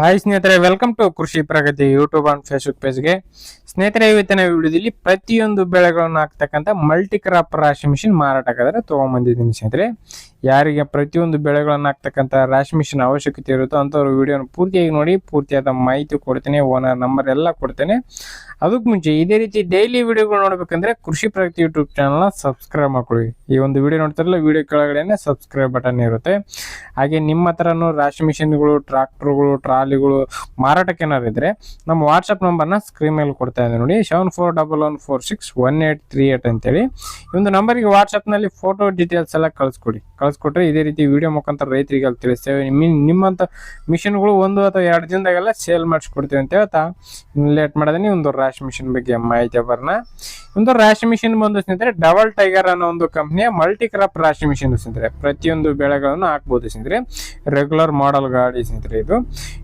Hi ಸ್ನೇಹಿತರೆ welcome to Krishi Pragati YouTube and Facebook ಪೇಜ್ಗೆ ಸ್ನೇಹಿತರೆ, ಇವತ್ತಿನ ವಿಡಿಯೋದಲ್ಲಿ ಪ್ರತಿಯೊಂದು ಬೆಳೆಗಳನ್ನು ಹಾಕ್ತಕ್ಕಂಥ ಮಲ್ಟಿ ಕ್ರಾಪ್ ರಾಶಿ ಮಿಷಿನ್ ಮಾರಾಟಕ್ಕಾದರೆ ತೊಗೊಂಬಂದಿದ್ದೀನಿ ಸ್ನೇಹಿತರೆ. ಯಾರಿಗೆ ಪ್ರತಿಯೊಂದು ಬೆಳೆಗಳನ್ನು ಹಾಕ್ತಕ್ಕಂಥ ರಾಶಿ ಮಿಷಿನ್ ಅವಶ್ಯಕತೆ ಇರುತ್ತೋ ಅಂಥವ್ರು ವಿಡಿಯೋನ ಪೂರ್ತಿಯಾಗಿ ನೋಡಿ, ಪೂರ್ತಿಯಾದ ಮಾಹಿತಿ ಕೊಡ್ತೇನೆ ಓನರ್ ನಂಬರ್ ಎಲ್ಲ ಕೊಡ್ತೇನೆ. ಅದಕ್ಕೆ ಮುಂಚೆ ಇದೇ ರೀತಿ ಡೈಲಿ ವಿಡಿಯೋಗಳು ನೋಡಬೇಕಂದ್ರೆ ಕೃಷಿ ಪ್ರಗತಿ ಯೂಟ್ಯೂಬ್ ಚಾನಲ್ನ ಸಬ್ಸ್ಕ್ರೈಬ್ ಮಾಡ್ಕೊಳ್ಳಿ. ಈ ಒಂದು ವಿಡಿಯೋ ನೋಡ್ತಾರಲ್ಲ, ವಿಡಿಯೋ ಕೆಳಗಡೆ ಸಬ್ಸ್ಕ್ರೈಬ್ ಬಟನ್ ಇರುತ್ತೆ. ಹಾಗೆ ನಿಮ್ಮ ಹತ್ರನೂ ರಾಶಿ ಮಿಷಿನ್ಗಳು ಟ್ರಾಕ್ಟರ್ಗಳು ಟ್ರಾಲಿಗಳು ಮಾರಾಟಕ್ಕೆ ಏನಾದ್ರು ಇದ್ರೆ ನಮ್ಮ ವಾಟ್ಸಪ್ ನಂಬರ್ನ ಸ್ಕ್ರೀನ್ ಮೇಲೆ ಕೊಡ್ತಾ ಇದೆ ನೋಡಿ. Seven four double one four six one eight three eight ಅಂತೇಳಿ. ಈ ಒಂದು ನಂಬರ್ಗೆ ವಾಟ್ಸಪ್ನಲ್ಲಿ ಫೋಟೋ ಡೀಟೇಲ್ಸ್ ಎಲ್ಲ ಕಳಿಸ್ಕೊಡಿ. ಕಳಿಸ್ಕೊಟ್ರೆ ಇದೇ ರೀತಿ ವಿಡಿಯೋ ಮುಖಾಂತರ ರೈತರಿಗೆ ಅಲ್ಲಿ ತಿಳಿಸ್ತೇವೆ. ನಿಮ್ ನಿಮ್ಮಂಥ ಮಿಷಿನ್ಗಳು ಒಂದು ಅಥವಾ ಎರಡು ದಿನದಾಗೆಲ್ಲ ಸೇಲ್ ಮಾಡಿಸ್ಕೊಡ್ತೀವಿ ಅಂತ ಹೇಳ್ತಾ. ಲೇಟ್ ಮಾಡೋದೇ ಒಂದು ರಾಶಿ ಮಿಷಿನ್ ಬಗ್ಗೆ ಮಾಹಿತಿ ಬರೋಣ ಒಂದು ರಾಶಿ ಮಿಷಿನ್ ಬಂದು ಸ್ನೇಹಿತರೆ, ಡಬಲ್ ಟೈಗರ್ ಅನ್ನೋ ಒಂದು ಕಂಪ್ನಿಯ ಮಲ್ಟಿ ಕ್ರಾಪ್ ರಾಶಿ ಮಿಷಿನ್ ಸ್ನೇಹಿತರೆ. ಪ್ರತಿಯೊಂದು ಬೆಳೆಗಳನ್ನು ಹಾಕ್ಬೋದು ಸ್ನೇಹಿತರೆ. ರೆಗ್ಯುಲರ್ ಮಾಡೆಲ್ ಗಾಡಿ ಸ್ನೇಹಿತರೆ ಇದು.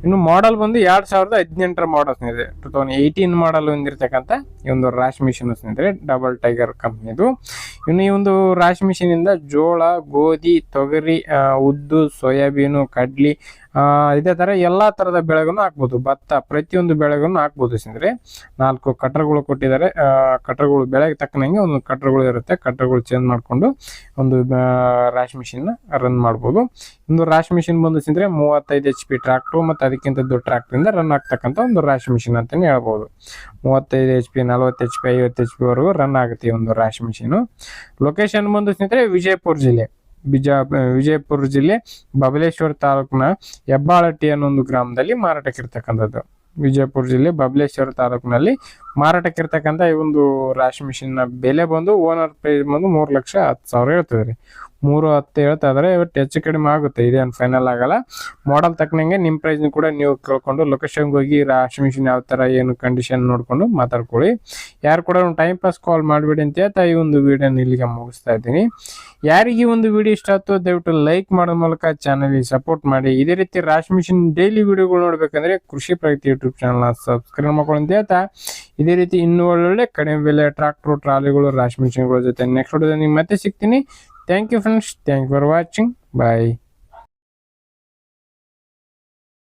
ಇನ್ನು ಮಾಡೆಲ್ ಬಂದು ಎರಡ್ ಸಾವಿರದ ಹದಿನೆಂಟರ ಮಾಡೆಲ್ ಸ್ನೇಹಿತರೆ. ಟೂ ತೌಸಂಡ್ ಏಯ್ಟೀನ್ ಮಾಡೆಲ್ ಹೊಂದಿರತಕ್ಕಂಥ ಈ ಒಂದು ರಾಶಿ ಮಿಷಿನ್ ಸ್ನೇಹಿತರೆ, ಡಬಲ್ ಟೈಗರ್ ಕಂಪ್ನಿದು ಇನ್ನು ಈ ಒಂದು ರಾಶಿ ಮಿಷಿನ್ ಇಂದ ಜೋಳ, ಗೋಧಿ, ತೊಗರಿ ಉದ್ದು, ಸೋಯಾಬೀನು, ಕಡ್ಲಿ ಇದೇ ತರ ಎಲ್ಲಾ ತರದ ಬೆಳೆಗಳನ್ನು ಹಾಕ್ಬೋದು. ಭತ್ತ ಪ್ರತಿಯೊಂದು ಬೆಳೆಗಳನ್ನು ಹಾಕ್ಬೋದು ಸಿಂದ್ರೆ ನಾಲ್ಕು ಕಟ್ಟರ್ಗಳು ಕೊಟ್ಟಿದ್ದಾರೆ. ಆ, ಕಟ್ರಗಳು ಬೆಳೆಗೆ ತಕ್ಕನಂಗೆ ಒಂದು ಕಟ್ಟರ್ಗಳು ಇರುತ್ತೆ. ಕಟ್ಟರ್ಗಳು ಚೇಂಜ್ ಮಾಡಿಕೊಂಡು ಒಂದು ರಾಶಿ ಮಿಷಿನ್ ರನ್ ಮಾಡ್ಬೋದು. ಒಂದು ರಾಶ್ ಮಿಷಿನ್ ಬಂದು ಸಿಂದ್ರೆ ಮೂವತ್ತೈದು ಎಚ್ ಪಿ ಟ್ರಾಕ್ಟರ್ ಮತ್ತು ಅದಕ್ಕಿಂತ ದೊಡ್ಡ ಟ್ರಾಕ್ಟ್ರಿಂದ ರನ್ ಆಗ್ತಕ್ಕಂಥ ಒಂದು ರಾಶ್ ಮಿಷಿನ್ ಅಂತಲೇ ಹೇಳ್ಬೋದು. ಮೂವತ್ತೈದು ಎಚ್ ಪಿ ನಲ್ವತ್ತು ಎಚ್ ಪಿ ಐವತ್ತು ಎಚ್ ಪಿ ವರೆಗೂ ರನ್ ಆಗುತ್ತೆ ಒಂದು ರಾಶ್ ಮಿಷಿನು ಲೊಕೇಶನ್ ಬಂದು ಸಿಂದ್ರೆ ವಿಜಯಪುರ ಜಿಲ್ಲೆ. ಬಿಜಾ ವಿಜಯಪುರ ಜಿಲ್ಲೆ ಬಬಲೇಶ್ವರ ತಾಲೂಕಿನ ಹೆಬ್ಬಾಳಟ್ಟಿ ಅನ್ನೋ ಒಂದು ಗ್ರಾಮದಲ್ಲಿ ಮಾರಾಟಕ್ಕಿರ್ತಕ್ಕಂಥದ್ದು. ವಿಜಯಪುರ ಜಿಲ್ಲೆ ಬಬಲೇಶ್ವರ ತಾಲೂಕಿನಲ್ಲಿ ಮಾರಾಟಕ್ಕಿರ್ತಕ್ಕಂಥ ಈ ಒಂದು ರಾಶಿ ಮಿಷಿನ್ನ ಬೆಲೆ ಬಂದು ಓನರ್ ಪ್ರೈಸ್ ಬಂದು ಮೂರು ಲಕ್ಷ ಹತ್ತು ಸಾವಿರ ಹೇಳ್ತದೆ ರೀ ಮೂರು ಹತ್ತು ಹೇಳ್ತಾ ಇವತ್ತು ಹೆಚ್ಚು ಕಡಿಮೆ ಆಗುತ್ತೆ ಇದೇನು ಫೈನಲ್ ಆಗಲ್ಲ. ಮಾಡಲ್ ತಕ್ಕನಂಗೆ ನಿಮ್ಮ ಪ್ರೈಸ್ನ ಕೂಡ ನೀವು ಕೇಳ್ಕೊಂಡು ಲೊಕೇಶನ್ಗೆ ಹೋಗಿ ರಾಶಿ ಮಿಷಿನ್ ಯಾವ ಥರ ಏನು ಕಂಡೀಷನ್ ನೋಡಿಕೊಂಡು ಮಾತಾಡ್ಕೊಳ್ಳಿ. ಯಾರು ಕೂಡ ಟೈಮ್ ಪಾಸ್ ಕಾಲ್ ಮಾಡಬೇಡಿ ಅಂತ ಹೇಳ್ತಾ ಈ ಒಂದು ವೀಡಿಯೋನ ಇಲ್ಲಿಗೆ ಮುಗಿಸ್ತಾ ಇದ್ದೀನಿ. ಯಾರಿಗೆ ಒಂದು ವಿಡಿಯೋ ಇಷ್ಟ ಆಯ್ತು ದಯವಿಟ್ಟು ಲೈಕ್ ಮಾಡೋ ಮೂಲಕ ಚಾನಲ್ಗೆ ಸಪೋರ್ಟ್ ಮಾಡಿ. ಇದೇ ರೀತಿ ರಾಶಿ ಮಿಷಿನ್ ಡೈಲಿ ವಿಡಿಯೋಗಳು ನೋಡಬೇಕಂದ್ರೆ ಕೃಷಿ ಪ್ರಗತಿ ಯೂಟ್ಯೂಬ್ ಚಾನಲ್ನ ಸಬ್ಸ್ಕ್ರೈಬ್ ಮಾಡ್ಕೊಳ್ಳಿ ಅಂತ ಹೇಳ್ತಾ. ಇದೇ ರೀತಿ ಇನ್ನೂ ಒಳ್ಳೊಳ್ಳೆ ಕಡಿಮೆ ಬೆಲೆ ಟ್ರಾಕ್ಟರ್ ಟ್ರಾಲಿಗಳು ರಾಶಿ ಮಿಷಿನ್ಗಳ ಜೊತೆ ನೆಕ್ಸ್ಟ್ ವಿಡಿಯೋದಲ್ಲಿ ಮತ್ತೆ ಸಿಗ್ತೀನಿ. Thank you friends thank you for watching bye